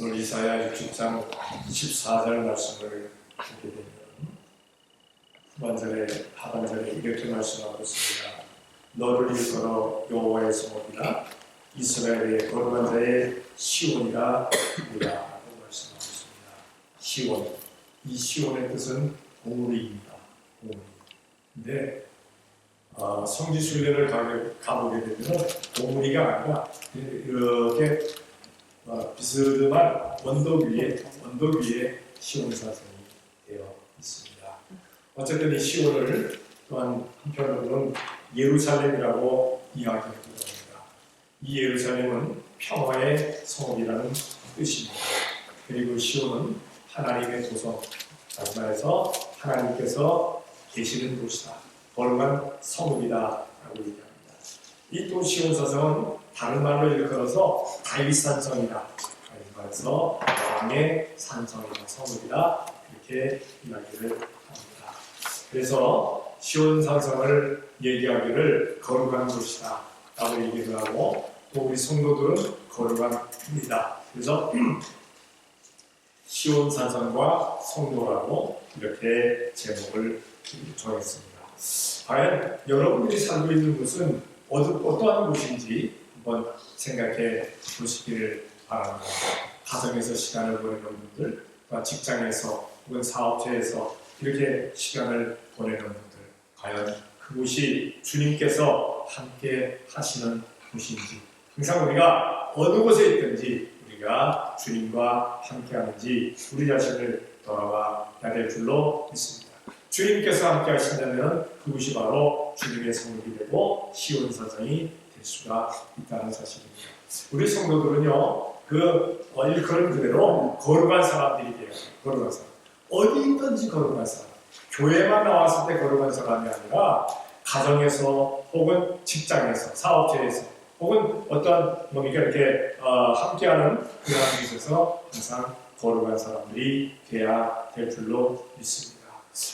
오늘 이사야 60장 14절 말씀을 보게 되면 후반절에 하반절에 이렇게 말씀하고 있습니다. 너를 일컬어 여호와의 성읍이라 이스라엘의 거룩한 자의 시온이라 이라 라고 말씀하고 있습니다. 시온 이 시온의 뜻은 보물입니다. 보물. 근데 어, 성지 순례를 가보게 되면 보물이가 아니라 이렇게 어, 비스듬한 언덕 위에 언덕 위에 시온 사성이 되어 있습니다. 어쨌든 이 시온을 또한 한편으로는 예루살렘이라고 이야기하기도 합니다. 이 예루살렘은 평화의 성읍이라는 뜻입니다. 그리고 시온은 하나님의 도성, 다시 말해서 하나님께서 계시는 곳이다. 거룩한 성읍이다 라고 얘기합니다. 이 또 시온 사성은 다른 말로 일컬어서 다윗 산성이다. 다시 말해서 왕의 산성이다, 성읍이다 이렇게 이야기를 합니다. 그래서 시온 산성을 얘기하기를 거룩한 곳이다 라고 얘기를 하고 또 우리 성도들은 거룩합니다. 그래서 시온 산성과 성도라고 이렇게 제목을 정했습니다. 과연 여러분들이 살고 있는 곳은 어떠, 어떠한 곳인지 한번 생각해 보시기를 바랍니다. 가정에서 시간을 보내는 분들, 또 직장에서 혹은 사업체에서 이렇게 시간을 보내는 분들, 과연 그곳이 주님께서 함께 하시는 곳인지, 항상 우리가 어느 곳에 있든지 우리가 주님과 함께 하는지 우리 자신을 돌아봐야 될 줄로 믿습니다. 주님께서 함께 하신다면 그곳이 바로 주님의 성읍이 되고 시온 사정이 될 수가 있다는 사실입니다. 우리 성도들은요, 그 어, 일컬은 그대로 거룩한 사람들이 돼요. 거룩한 사람. 어디 있든지 거룩한 사람. 교회만 나왔을 때 거룩한 사람이 아니라 가정에서 혹은 직장에서 사업체에서 혹은 어떤 뭡니까 이렇게 어, 함께하는 그런 곳에서 항상 거룩한 사람들이 돼야 될 줄로 믿습니다.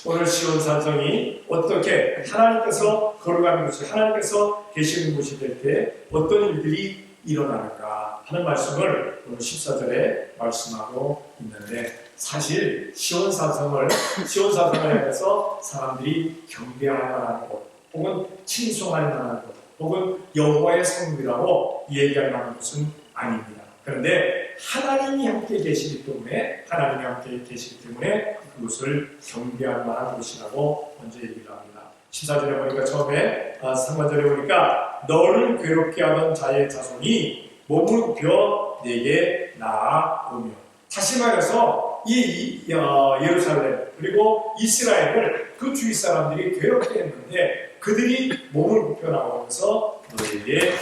오늘 시온 산성이 어떻게 하나님께서 거룩한 곳이 하나님께서 계시는 곳이 될 때 어떤 일들이 일어나는가 하는 말씀을 오늘 14절에 말씀하고 있는데 사실 시온 산성을 시온 산성을 향해서 사람들이 경배할 만한 곳 혹은 칭송할 만한 곳 혹은 여호와의 성읍이라고 얘기할 만한 곳은 아닙니다. 그런데 하나님이 함께 계시기 때문에 하나님이 함께 계시기 때문에 그곳을 경배할 만한 곳이라고 먼저 얘기를 합니다. 14절에 보니까 처음에 아, 3반절에 보니까 너를 괴롭게 하던 자의 자손이 몸을 굽혀 내게 나아오며 다시 말해서 이, 이 어, 예루살렘 그리고 이스라엘을 그 주위 사람들이 괴롭게 했는데 그들이 몸을 굽혀 나오면서 너에게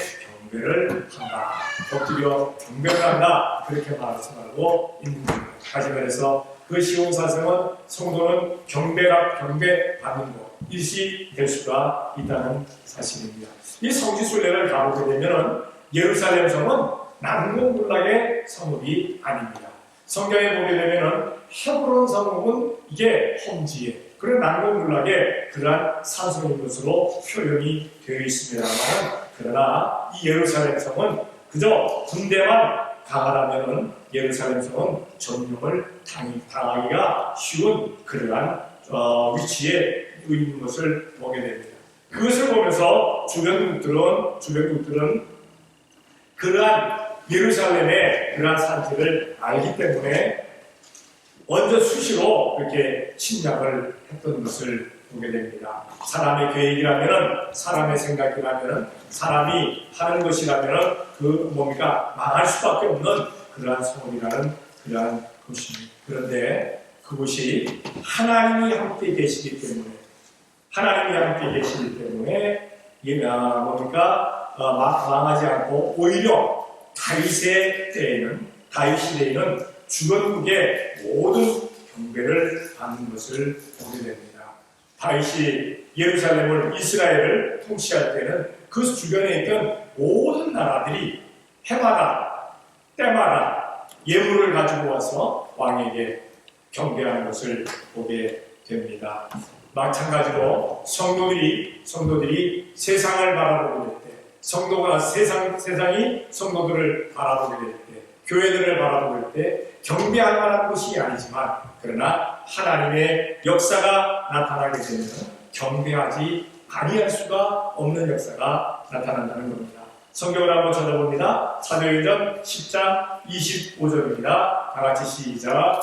경배를 한다. 엎드려 경배를 한다. 그렇게 말씀하고 있는 겁니다. 다시 말해서 그 시온 사성은 성도는 경배가 경배받는 것 일시 될 수가 있다는 사실입니다. 이 성지 순례를 가보게 되면은 예루살렘 성은 난공불락의 성읍이 아닙니다. 성경에 보게 되면은 헤브론 성읍은 이게 험지에 그런 난공불락의 그러한 산성인 것으로 표현이 되어 있습니다만 그러나 이 예루살렘 성은 그저 군대만 강하다면은 예루살렘 성은 점령을 당, 당하기가 쉬운 그러한 어, 위치에 있는 것을 보게 됩니다. 그것을 보면서 주변국들은 주변국들은 그러한 예루살렘의 그러한 상태를 알기 때문에 먼저 수시로 그렇게 침략을 했던 것을 보게 됩니다. 사람의 계획이라면 사람의 생각이라면 사람이 하는 것이라면 그 뭡니까 망할 수밖에 없는 그러한 성원이라는 그러한 것입니다. 그런데 그것이 하나님이 함께 계시기 때문에 하나님이 함께 계시기 때문에 이 아, 뭡니까 어, 마- 망하지 않고 오히려 다윗의 때에는 다윗 시대에는 주변국의 모든 경배를 받는 것을 보게 됩니다. 다윗이 예루살렘을 이스라엘을 통치할 때는 그 주변에 있던 모든 나라들이 해마다 때마다 예물을 가지고 와서 왕에게 경배하는 것을 보게 됩니다. 마찬가지로 성도들이 성도들이 세상을 바라보게 될 때, 성도가 세상 세상이 성도들을 바라보게 될 때, 교회들을 바라볼 때 경배할 만한 곳이 아니지만 그러나 하나님의 역사가 나타나게 되면 경배하지 아니할 수가 없는 역사가 나타난다는 겁니다. 성경을 한번 찾아봅니다. 사도행전 10장 25절입니다. 다 같이 시작.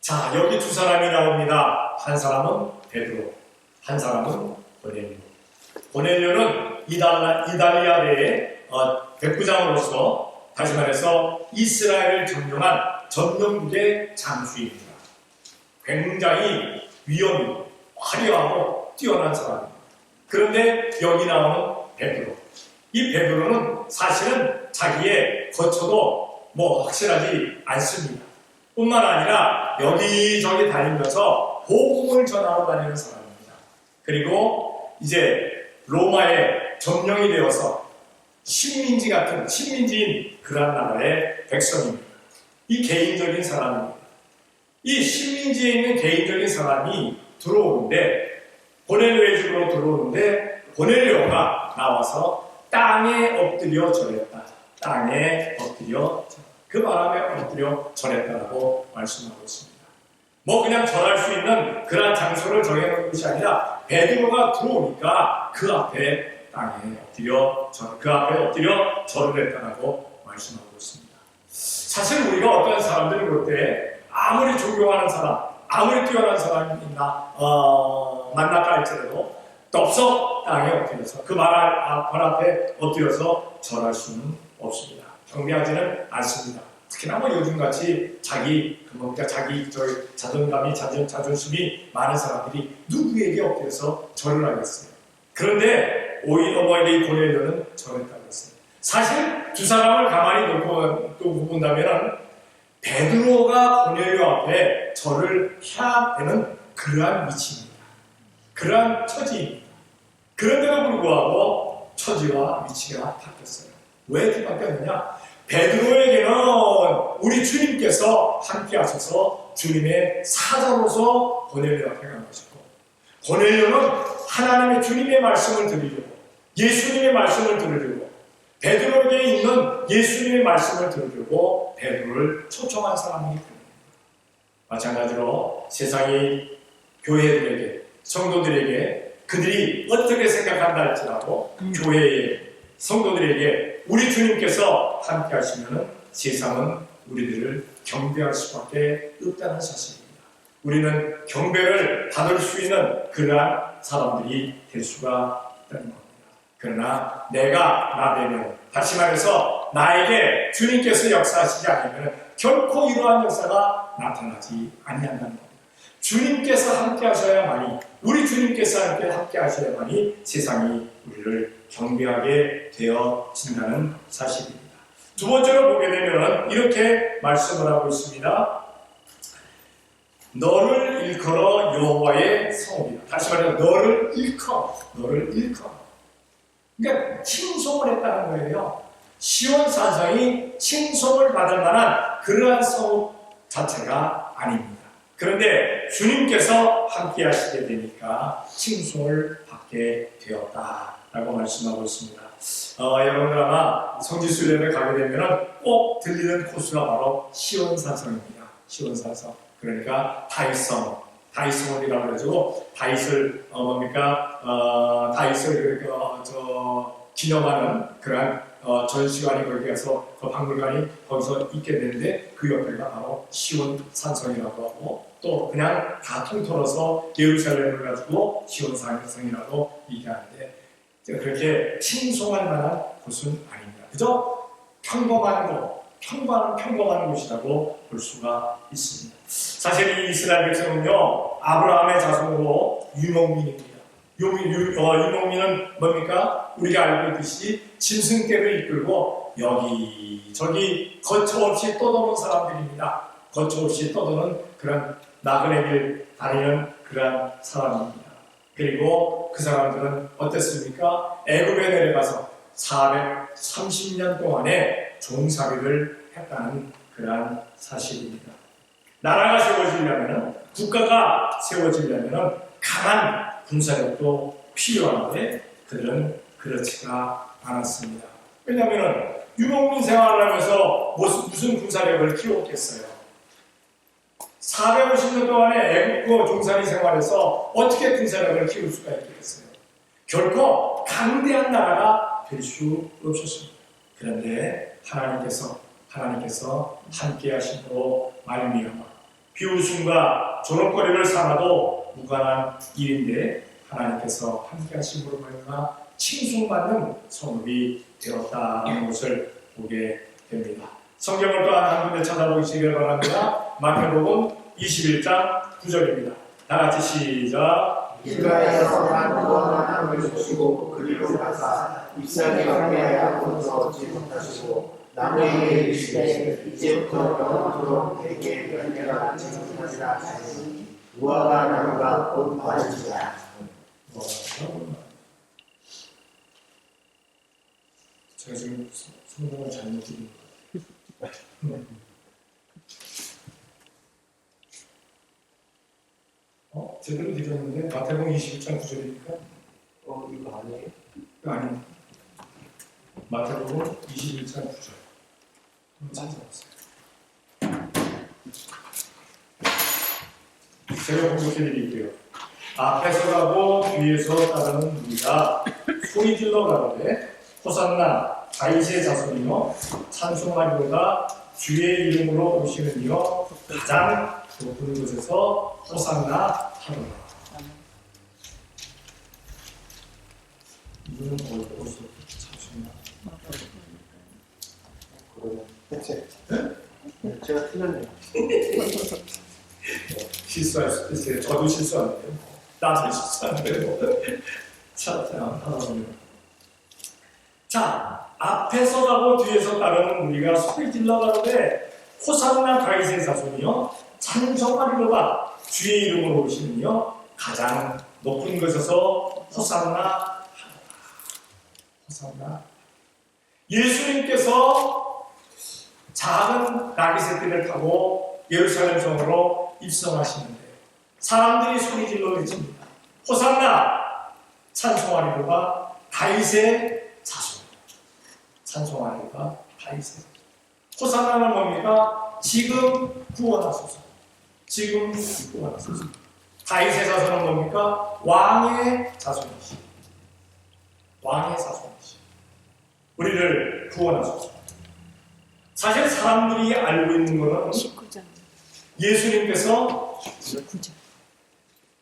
자, 여기 두 사람이 나옵니다. 한 사람은 베드로, 한 사람은 고넬료. 고넬료는 이달라, 이달리아 대의 어, 백부장으로서 다시 말해서 이스라엘을 점령한 점령국의 장수입니다. 굉장히 위험이 화려하고 뛰어난 사람입니다. 그런데 여기 나오는 베드로. 이 베드로는 사실은 자기의 거처도 뭐 확실하지 않습니다. 뿐만 아니라 여기저기 다니면서 복음을 전하러 다니는 사람입니다. 그리고 이제 로마에 점령이 되어서 식민지 같은 식민지인 그런 나라의 백성입니다. 이 개인적인 사람입니다. 이 식민지에 있는 개인적인 사람이 들어오는데 고넬료의 집으로 들어오는데 고넬료가 나와서 땅에 엎드려 절했다. 땅에 엎드려 절. 그 바람에 엎드려 절했다라고 말씀하고 있습니다. 뭐 그냥 절할 수 있는 그러한 장소를 정해놓은 것이 아니라 베드로가 들어오니까 그 앞에 땅에 엎드려 절, 그 앞에 엎드려 절을 했다라고 말씀하고 있습니다. 사실 우리가 어떤 사람들을 볼 때 아무리 존경하는 사람, 아무리 뛰어난 사람이 있나 어, 만났다 할지라도 덥석 땅에 엎드려서 그말 앞에 엎드려서 절할 수는 없습니다. 경배하지는 않습니다. 특히나 뭐 요즘같이 자기 그러니까 자기 저 자존감이 자존, 자존심이 많은 사람들이 누구에게 엎드려서 절을 하겠어요. 그런데 오히려 뭐이 고넬료는 절했다고 했어요. 사실 두 사람을 가만히 놓고 또 본다면은 베드로가 고넬료 앞에 절을 해야 되는 그러한 위치입니다. 그러한 처지입니다. 그런데도 불구하고 처지와 위치가 바뀌었어요. 왜 이렇게 바뀌었느냐? 베드로에게는 우리 주님께서 함께 하셔서 주님의 사자로서 고넬료 앞에 간 것이고 고넬료는 하나님의 주님의 말씀을 들으려고 예수님의 말씀을 들으려고 베드로에게 있는 예수님의 말씀을 들으려고 베드로를 초청한 사람이기 때문입니다. 마찬가지로 세상이 교회들에게 성도들에게 그들이 어떻게 생각한다 할지라도 교회의 성도들에게 우리 주님께서 함께 하시면 세상은 우리들을 경배할 수밖에 없다는 사실입니다. 우리는 경배를 받을 수 있는 그러한 사람들이 될 수가 있다는 겁니다. 그러나 내가 나 되면 다시 말해서 나에게 주님께서 역사하시지 않으면 결코 이러한 역사가 나타나지 아니한다는 겁니다. 주님께서 함께 하셔야만이 우리 주님께서 함께 함께 하셔야만이 세상이 우리를 경배하게 되어진다는 사실입니다. 두 번째로 보게 되면 이렇게 말씀을 하고 있습니다. 너를 일컬어 여호와의 성읍이다. 다시 말해서 너를 일컬어, 너를 일컬어. 그러니까 칭송을 했다는 거예요. 시온 산성이 칭송을 받을 만한 그러한 성읍 자체가 아닙니다. 그런데 주님께서 함께 하시게 되니까 칭송을 받게 되었다라고 말씀하고 있습니다. 어, 여러분들 아마 성지순례를 가게 되면 꼭 들리는 코스가 바로 시온산성입니다. 시온산성. 그러니까 다이성, 다이성원이라고 해가지고 다이슬 어, 뭡니까 어, 다이슬 그, 어, 저 기념하는 그러한 어, 전시관이 거기 가서 그 박물관이 거기서 있게 되는데 그 옆에가 바로 시온 산성이라고 하고 또 그냥 다 통틀어서 예루살렘을 가지고 시온 산성이라고 얘기하는데 그렇게 칭송할 만한 곳은 아닙니다. 그저 평범한 곳, 평범한 평범한 곳이라고 볼 수가 있습니다. 사실 이 이스라엘 백성은요 아브라함의 자손으로 유목민입니다. 유, 유, 어, 유목민은 뭡니까? 우리가 알고 있듯이 짐승떼를 이끌고 여기 저기 거처없이 떠도는 사람들입니다. 거처없이 떠도는 그런 나그네길 다니는 그런 사람입니다. 그리고 그 사람들은 어땠습니까? 애굽에 내려가서 430년 동안의 종살이를 했다는 그러한 사실입니다. 나라가 세워지려면 국가가 세워지려면 강한 군사력도 필요한데 그들은 그렇지가 않았습니다. 왜냐하면 유목민 생활을 하면서 무슨 군사력을 키웠겠어요? 450년 동안의 애국고 종살이 생활에서 어떻게 군사력을 키울 수가 있겠어요? 결코 강대한 나라가 될 수 없었습니다. 그런데 하나님께서 하나님께서 함께 하심으로 말미암아 비웃음과 조롱거리를 삼아도 무관한 일인데 하나님께서 함께 하심으로 말미암아 칭송받는 성읍이 되었다는 것을 보게 됩니다. 성경을 또한 한 군데 찾아보시길 바랍니다. 마태복음 21장 9절입니다. 다 같이 시작. 이스라엘에서 난 구원하는 을 주시고 그리로 가사 입사기 밖에 하고서 얻지 못하시고 남에게 이르시되 이제부터 영원토록 내게 변해라 증언하리라 하시니 무화과 나무가 곧 어, 제가 지금 성경을 잘못 같아요. 어? 제대로 드렸는데 마태복음 21장 9절이니까 어 이거 아니에요? 아니 마태복음 21장 9절 찾아봤어요. 제가 공독해 드릴게요. 앞에서 가고 뒤에서 따르는 우리가 소리 질러 가는데 호산나 다윗의 자손이요 찬송하리로다 주의 이름으로 오시는 이여 가장 높은 곳에서 호산나 하노라 이거는 어디 어디서? 그러면 대체 네, 제가 틀렸네요 실수할 수도 있어요. 저도 실수하는데요. 나도 실수하는데요. 자, 자, 하나님. 자, 앞에서 가고 뒤에서 따르는 우리가 소리 질러 가는데 호산나 다윗의 자손이요 찬송하리로다 주의 이름으로 오시는요 가장 높은 곳에서 호산나. 호산나 예수님께서 작은 나귀 새끼를 타고 예루살렘 성으로 입성하시는데 사람들이 소리 질러 외칩니다. 호산나 찬송하리로가 다윗의. 찬송하리로가 다윗의 자손. 호산나는 뭡니까? 지금 구원하소서. 지금 구원하소서. 다윗의 자손은 뭡니까? 왕의 자손이시. 왕의 자손이시. 우리를 구원하소서. 사실 사람들이 알고 있는 것은 19장 예수님께서 19장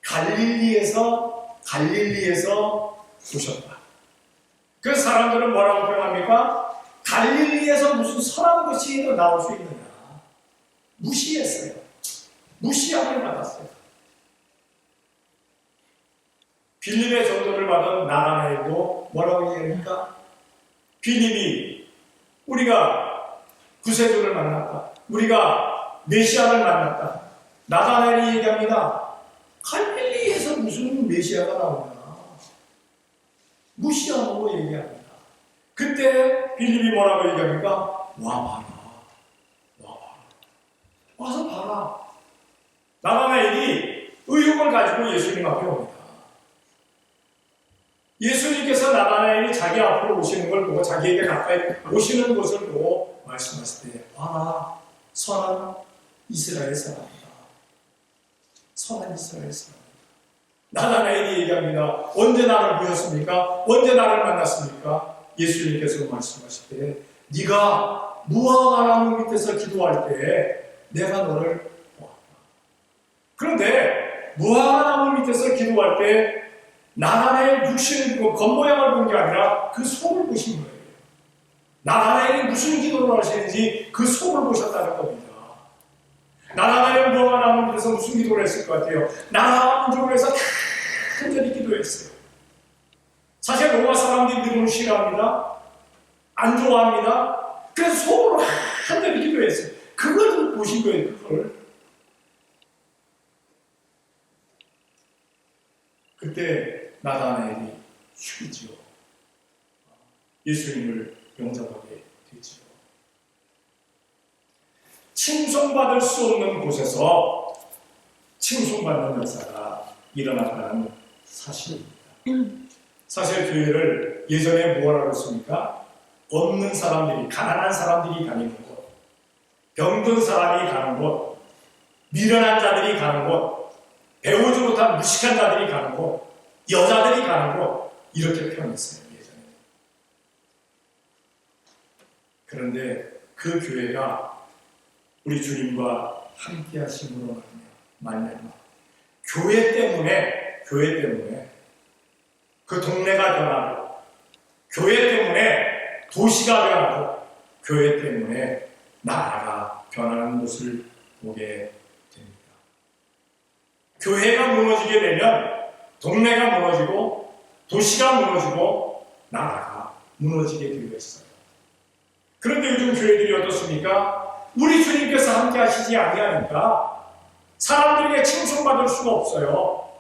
갈릴리에서 갈릴리에서 오셨다. 그 사람들은 뭐라고 표현합니까? 갈릴리에서 무슨 선한 것이 더 나올 수 있느냐? 무시했어요. 무시함을 받았어요. 빌립의 전도를 받은 나나엘도 뭐라고 얘기합니까? 빌립이 우리가 구세주를 만났다. 우리가 메시아를 만났다. 나다나엘이 얘기합니다. 갈릴리에서 무슨 메시아가 나오냐. 무시하고 얘기합니다. 그때 빌립이 뭐라고 얘기합니까? 와봐라. 와봐라. 와서 봐라. 나다나엘이 의욕을 가지고 예수님 앞에 옵니다. 예수님께서 나다나엘이 자기 앞으로 오시는 걸 보고 자기에게 가까이 오시는 것을 보고 말씀하실 때 와라 선한 이스라엘 사람이다. 선한 이스라엘 사람. 나다나엘이 얘기합니다. 언제 나를 보셨습니까? 언제 나를 만났습니까? 예수님께서 말씀하실 때 네가 무화과 나무 밑에서 기도할 때 내가 너를 보았다. 그런데 무화과 나무 밑에서 기도할 때 나다나엘 육신을 보고 겉모양을 본 게 아니라 그 속을 보신 거예요. 나다나엘이 무슨 기도를 하시는지 그 속을 보셨다는 겁니다. 나다나엘 무화과 나무 밑에서 무슨 기도를 했을 것 같아요? 나라 민족을 해서 간절히 기도했어요. 사실 로마 사람들이 누구를 싫어합니다. 안 좋아합니다. 그래서 속으로 간절히 기도했어요. 그걸 보신 거예요, 그걸. 그때 나다나엘이 죽이지요. 예수님을 영접하게 되지요. 칭송받을 수 없는 곳에서 칭송받는 역사가 일어났다는 사실입니다. 사실 교회를 예전에 뭐라고 했습니까? 없는 사람들이, 가난한 사람들이 다니는 곳, 병든 사람이 가는 곳, 미련한 자들이 가는 곳, 배우지 못한 무식한 자들이 가는 곳, 여자들이 가는 곳, 이렇게 표현했어요, 예전에. 그런데 그 교회가 우리 주님과 함께 하심으로 말미암아 교회 때문에 교회 때문에 그 동네가 변하고 교회 때문에 도시가 변하고 교회 때문에 나라가 변하는 것을 보게 됩니다. 교회가 무너지게 되면 동네가 무너지고 도시가 무너지고 나라가 무너지게 되어 있어요. 그런데 요즘 교회들이 어떻습니까? 우리 주님께서 함께 하시지 아니하니까 사람들에게 칭송받을 수가 없어요.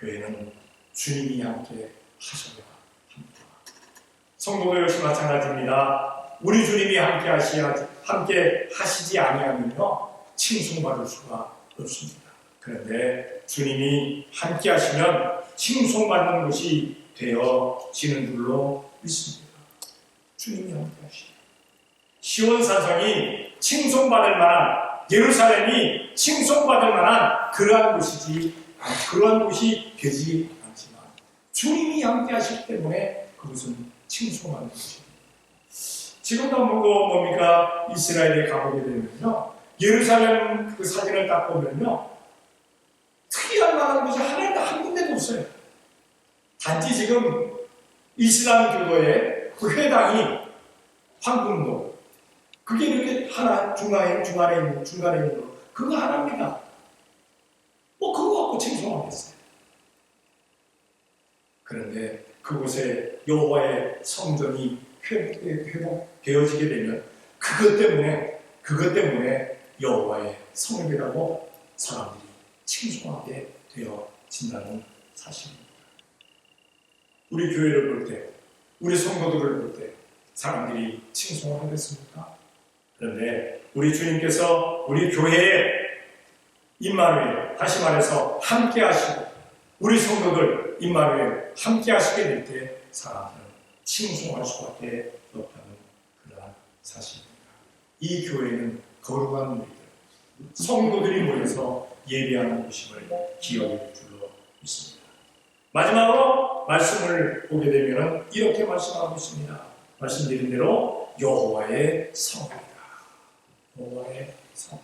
교회는 주님이 함께 하셔야 합니다. 성도도 역시 마찬가지입니다. 우리 주님이 함께 하시야 함께 하시지 아니하면요 칭송받을 수가 없습니다. 그런데 주님이 함께 하시면 칭송받는 것이 되어지는 줄로 믿습니다. 주님이 함께 하시죠. 시온 산성이 칭송받을 만한 예루살렘이 칭송받을 만한 그러한 곳이지 아, 그러한 곳이 되지 않지만 주님이 함께 하시기 때문에 그것은 칭송하는 것입니다. 지금도 뭐 뭡니까 이스라엘에 가보게 되면요 예루살렘 그 사진을 딱 보면요 특이한 만한 곳이 하나도 한 군데도 없어요. 단지 지금 이슬람 교도의 그 회당이 황금도 그게 이렇게 하나 중간에 중간에 있는 중간에 있는 거 그거 하나입니다. 뭐 그거 갖고 칭송하겠어요. 그런데 그곳에 여호와의 성전이 회복, 회복되어지게 되면 그것 때문에 그것 때문에 여호와의 성이라고 사람들이 칭송하게 되어진다는 사실입니다. 우리 교회를 볼 때, 우리 성도들을 볼 때 사람들이 칭송을 하겠습니까? 그런데 우리 주님께서 우리 교회에 임마누엘 다시 말해서 함께 하시고 우리 성도들 임마누엘 함께 하시게 될 때 사람들은 칭송할 수밖에 없다는 그러한 사실입니다. 이 교회는 거룩한 우리들 성도들이 모여서 예배하는 곳임을 기억해 줄 줄로 믿습니다. 마지막으로 말씀을 보게 되면 이렇게 말씀하고 있습니다. 말씀드린 대로 여호와의 성이다. 여호와의 성.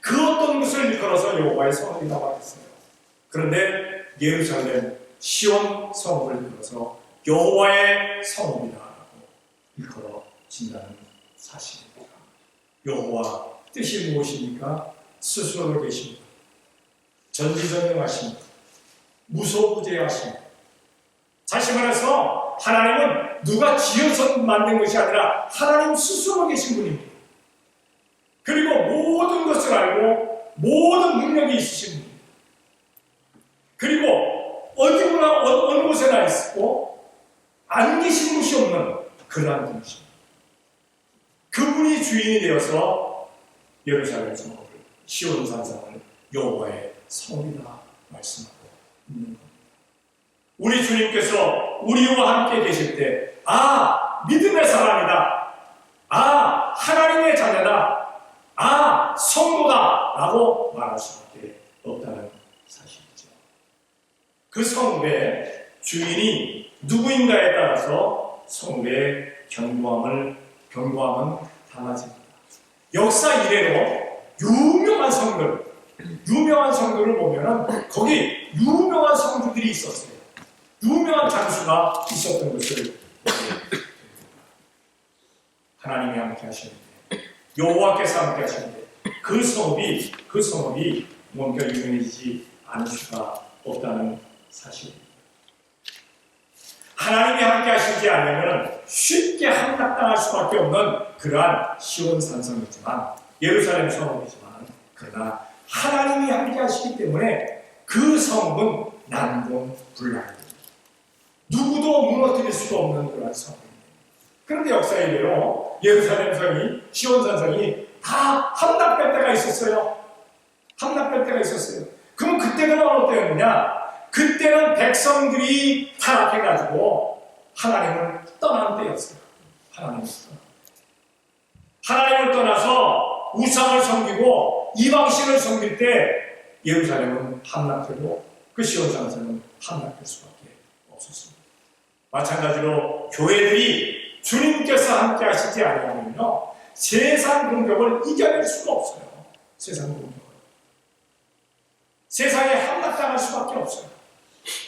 그 어떤 것을 일컬어서 여호와의 성이라고 하겠어요. 그런데 예루살렘 시온 성을 일컬어서 여호와의 성이다라고 일컬어진다는 사실입니다. 여호와 뜻이 무엇입니까? 스스로 계십니다. 전지전능하십니다. 무소부재 하십니다. 다시 말해서 하나님은 누가 지어서 만든 것이 아니라 하나님 스스로 계신 분입니다. 그리고 모든 것을 알고 모든 능력이 있으신 분입니다. 그리고 어디나 어느 곳에나 있고 안 계신 곳이 없는 그러한 분이십니다. 그분이 주인이 되어서 예루살렘 성을 시온 산상을 여호와의 성이다 겁니다. 우리 주님께서 우리와 함께 계실 때, 아, 믿음의 사람이다. 아, 하나님의 자녀다. 아, 성도다. 라고 말할 수밖에 없다는 사실이죠. 그 성도의 주인이 누구인가에 따라서 성도의 견고함을, 견고함은 달라집니다. 역사 이래로 유명한 성들, 유명한 성들을 보면은 거기 유명한 성주들이 있었어요. 유명한 장수가 있었던 것을 하나님이 함께 하시는데 여호와께서 함께 하시는데 그 성읍이 그 성읍이 뭔가 유명해지지 않을 수가 없다는 사실입니다. 하나님이 함께 하시지 않으면 쉽게 함락당할 수밖에 없는 그러한 시온 산성이지만 예루살렘 성읍이지만 그러나 하나님이 함께 하시기 때문에 그 성읍은 난공불락 누구도 무너뜨릴 수가 없는 그런 성입니다. 그런데 역사의 대로 예루살렘 성이 시온 산 성이 다 함락될 때가 있었어요. 함락될 때가 있었어요. 그럼 그때가 어느 때였느냐? 그때는 백성들이 타락해가지고 하나님을 떠난 때였어요. 하나님을 떠나. 하나님을 떠나서 우상을 섬기고 이방신을 섬길 때 예루살렘은 함락되고 그 시온산에서는 함락될 수밖에 없었습니다. 마찬가지로 교회들이 주님께서 함께 하시지 아니하면요 세상 공격을 이겨낼 수가 없어요. 세상 공격을. 세상에 함락당할 수밖에 없어요.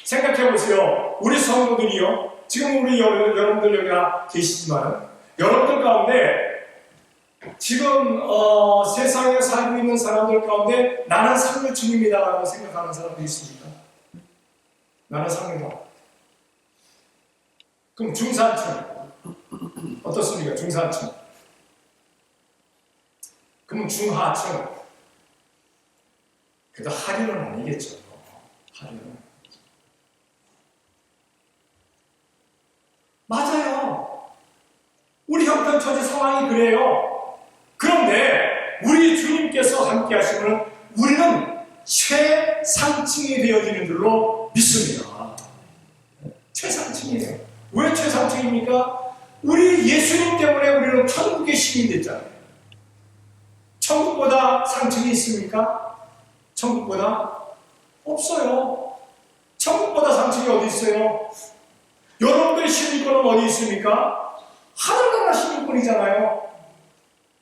생각해 보세요. 우리 성도들이요. 지금 우리 여, 여러분들 여기 계시지만 여러분들 가운데 지금 어, 세상에 살고 있는 사람들 가운데 나는 상류 중입니다라고 생각하는 사람도 있습니까? 나는 상류다. 그럼 중산층 어떻습니까? 중산층. 그럼 중하층. 그래도 하류는 아니겠죠. 하류는. 맞아요. 우리 형편 처지 상황이 그래요. 그런데 우리 주님께서 함께 하시면 우리는 최상층이 되어지는 줄로 믿습니다. 최상층이에요. 왜 최상층입니까? 우리 예수님 때문에 우리는 천국의 시민이 됐잖아요. 천국보다 상층이 있습니까? 천국보다 없어요. 천국보다 상층이 어디 있어요? 여러분들의 시민권은 어디 있습니까? 하늘나라 시민권이잖아요.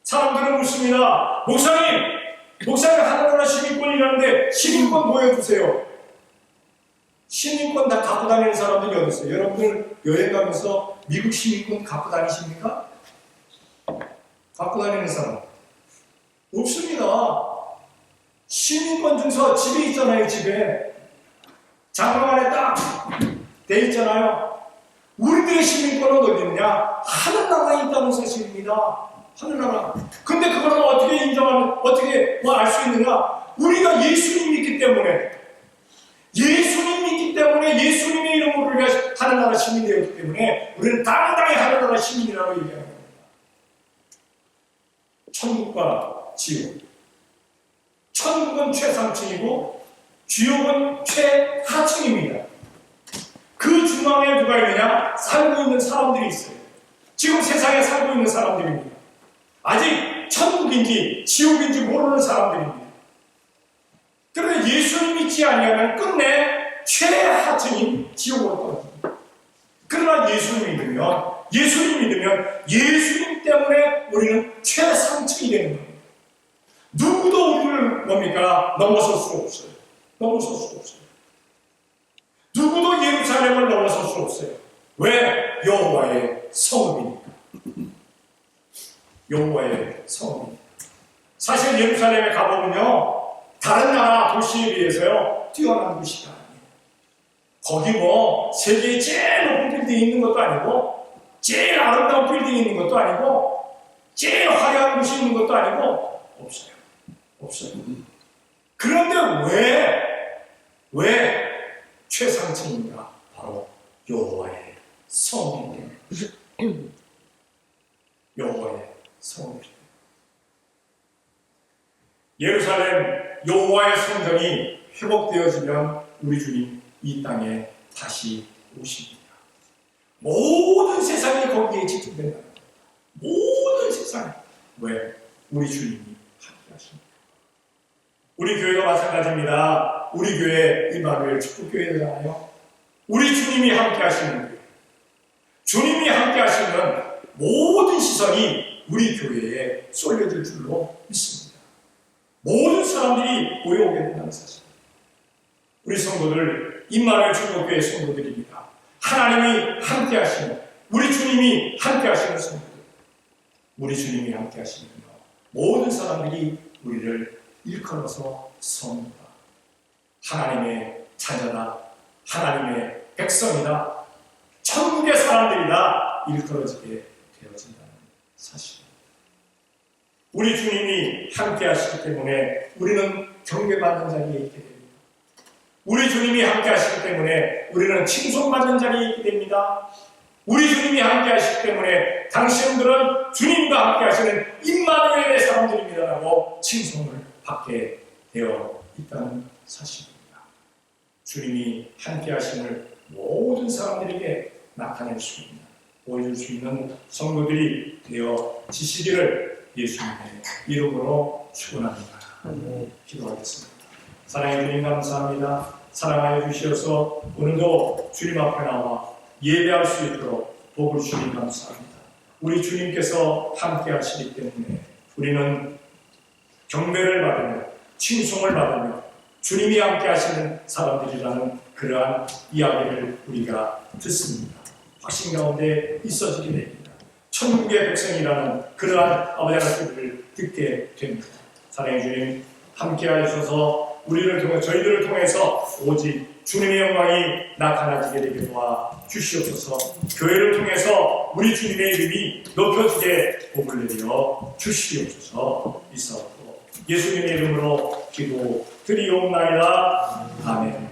사람들은 묻습니다. 목사님, 목사님 하늘나라 시민권이라는데 시민권 보여주세요. 시민권 다 갖고 다니는 사람들이 어디 있어요? 여러분들 여행 가면서 미국 시민권 갖고 다니십니까? 갖고 다니는 사람 없습니다. 시민권 증서 집에 있잖아요, 집에. 장롱 안에 딱 돼 있잖아요. 우리들의 시민권은 어디 있느냐? 하늘 나라에 있다는 사실입니다. 하늘나라. 근데 그거는 어떻게 인정하는, 어떻게 뭐 알 수 있느냐? 우리가 예수님 믿기 때문에, 예수님 믿기 때문에 예수님의 이름으로 우리가 하늘나라 시민이 되었기 때문에 우리는 당당히 하늘나라 시민이라고 얘기하는 겁니다. 천국과 지옥. 천국은 최상층이고 지옥은 최하층입니다. 그 중앙에 누가 있느냐? 살고 있는 사람들이 있어요. 지금 세상에 살고 있는 사람들입니다. 아직 천국인지 지옥인지 모르는 사람들입니다. 그런데 예수님 믿지 아니하면 끝내 최하층인 지옥으로 떨어집니다. 그러나 예수님 믿으면 예수님 믿으면 예수님 때문에 우리는 최상층이 되는 겁니다. 누구도 우리를 뭡니까 넘어설 수 없어요. 넘어설 수 없어요. 누구도 예루살렘을 넘어설 수 없어요. 왜? 여호와의 성읍이니까. 여호와의 성읍이니까. 사실 예루살렘에 가보면요. 다른 나라 도시에 비해서요. 뛰어난 도시가 아니에요. 거기 뭐 세계에 제일 높은 빌딩이 있는 것도 아니고 제일 아름다운 빌딩이 있는 것도 아니고 제일 화려한 곳이 있는 것도 아니고 없어요. 없어요. 그런데 왜, 왜 최상층인가? 바로 여호와의. 여호와의 때문에. 예루살렘 여호와의 성전이 회복되어지면 우리 주님 이 땅에 다시 오십니다. 모든 세상이 거기에 집중된다는 겁니다. 모든 세상. 왜? 우리 주님이 함께 하십니다. 우리 교회가 마찬가지입니다. 우리 교회 이마누엘 축복교회잖아요. 우리 주님이 함께 하시는 교회. 주님이 함께 하시는 모든 시선이 우리 교회에 쏠려질 줄로 믿습니다. 모든 사람들이 모여오게 된다는 사실. 우리 성도들, 임마누엘 축복교회 성도들입니다. 하나님이 함께 하시는, 우리 주님이 함께 하시는 성도들. 우리 주님이 함께 하시면요. 모든 사람들이 우리를 일컬어서 섭니다. 하나님의 자녀다. 하나님의 백성이다. 천국의 사람들이다. 일컬어지게 되어진다는 사실입니다. 우리 주님이 함께 하시기 때문에 우리는 경배받는 자리에 있게 됩니다. 우리 주님이 함께 하시기 때문에 우리는 칭송받는 자리에 있게 됩니다. 우리 주님이 함께 하시기 때문에 당신들은 주님과 함께 하시는 임마누엘의 사람들입니다라고 칭송을 받게 되어 있다는 사실입니다. 주님이 함께 하심을 모든 사람들에게 나타낼 수 있는 보여줄 수 있는 성도들이 되어 지시기를 예수님의 이름으로 축원합니다. 기도하겠습니다. 사랑해 주님 감사합니다. 사랑하여 주시어서 오늘도 주님 앞에 나와 예배할 수 있도록 복을 주님 감사합니다. 우리 주님께서 함께 하시기 때문에 우리는 경배를 받으며 칭송을 받으며 주님이 함께 하시는 사람들이라는 그러한 이야기를 우리가 듣습니다. 확신 가운데 있어지게 됩니다. 천국의 백성이라는 그러한 아버지 하나님을 듣게 됩니다. 사랑해 주님 함께 하셔서 우리를 통해 저희들을 통해서 오직 주님의 영광이 나타나지게 되게 도와 주시옵소서. 교회를 통해서 우리 주님의 이름이 높여지게 복을 내려 주시옵소서. 있었고 예수님의 이름으로 기도 드리옵나이다. 아멘.